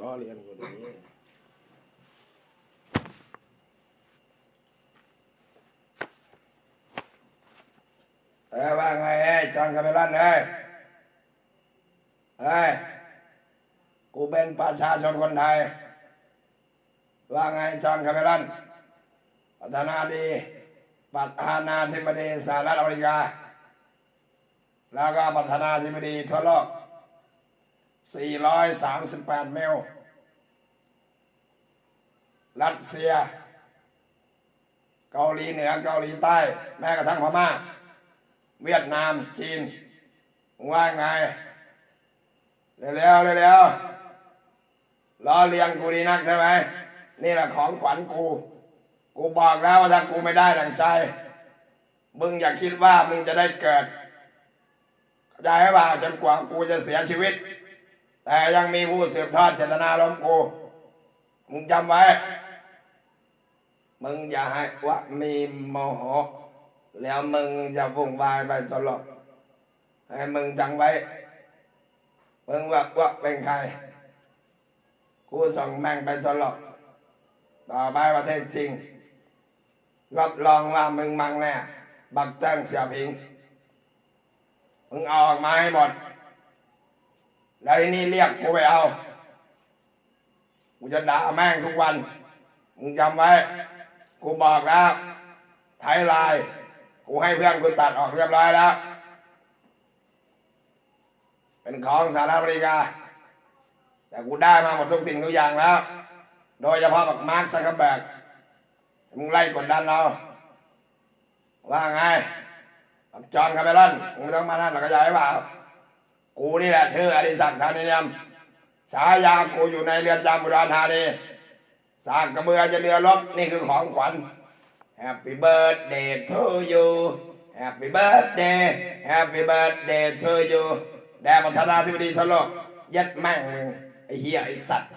ล้อเลียนกูอย่างนี้เออว่าไงเอ้ยจอห์นคาเมรอนเอ้ยเอ้ยกูเป็นประชาชนคนไทย ว่าไงจอห์นคาเมรอนประธานาธิบดีประธานาธิบดีสหรัฐอเมริกา แล้วก็ประธานาธิบดีทั่วโลก 438เมลรัสเซีย เกาหลีเหนือ เกาหลีใต้ แม้กระทั่งพม่า เวียดนาม จีน ว่าไง เร็วๆเร็วๆล้อเลียงกูดีนักใช่ไหม นี่แหละของขวัญกู กูบอกแล้วว่าถ้ากูไม่ได้ดังใจ มึงอย่าคิดว่ามึงจะได้เกิดเข้าใจไหมว่าจนกว่ากูจะเสียชีวิต แต่ยังมีผู้สืบทอดเจตนารมณ์กูมึงจำไว้ มึงอย่าให้ว่ามีโมโห แล้วมึงจะวุ่นวายไปตลอดให้มึงจังไว้ มึงว่าว่าเป็นใคร กูส่งแม่งไปตลอดต่อไปประเทศจริง รับรองว่ามึงมังแน่ บักเติ้งเสียพิง มึงเอาออกมาให้หมด แล้วไอ้นี่เรียกกูไปเอา กูจะด่าแม่งทุกวัน มึงจำไว้ กูบอกแล้วไทยลน์กูให้เพื่อนกูตัดออกเรียบร้อยแล้ว เป็นของสหรัฐอเมริกา แต่กูได้มาหมดทุกสิ่งทุกอย่างแล้ว โดยเฉพาะบักมาร์คซักเคอร์แบกมึงไล่กดดันเรา ว่าไงจอนคาเมรอนมึงต้องมานั่นหรอกขยายเปล่า กูนี่แหละเธออริศักดิ์ธานิยมฉายากูอยู่ในเรือนจำบุราธานีสากกระเบือจะเรือลบนี่คือของขวัญ Happy birthday to you Happy birthday Happy birthday to you แด่ประธานาธิบดีทั่วโลกยัดแม่งมึงไอ้เหี้ยไอ้สัตว์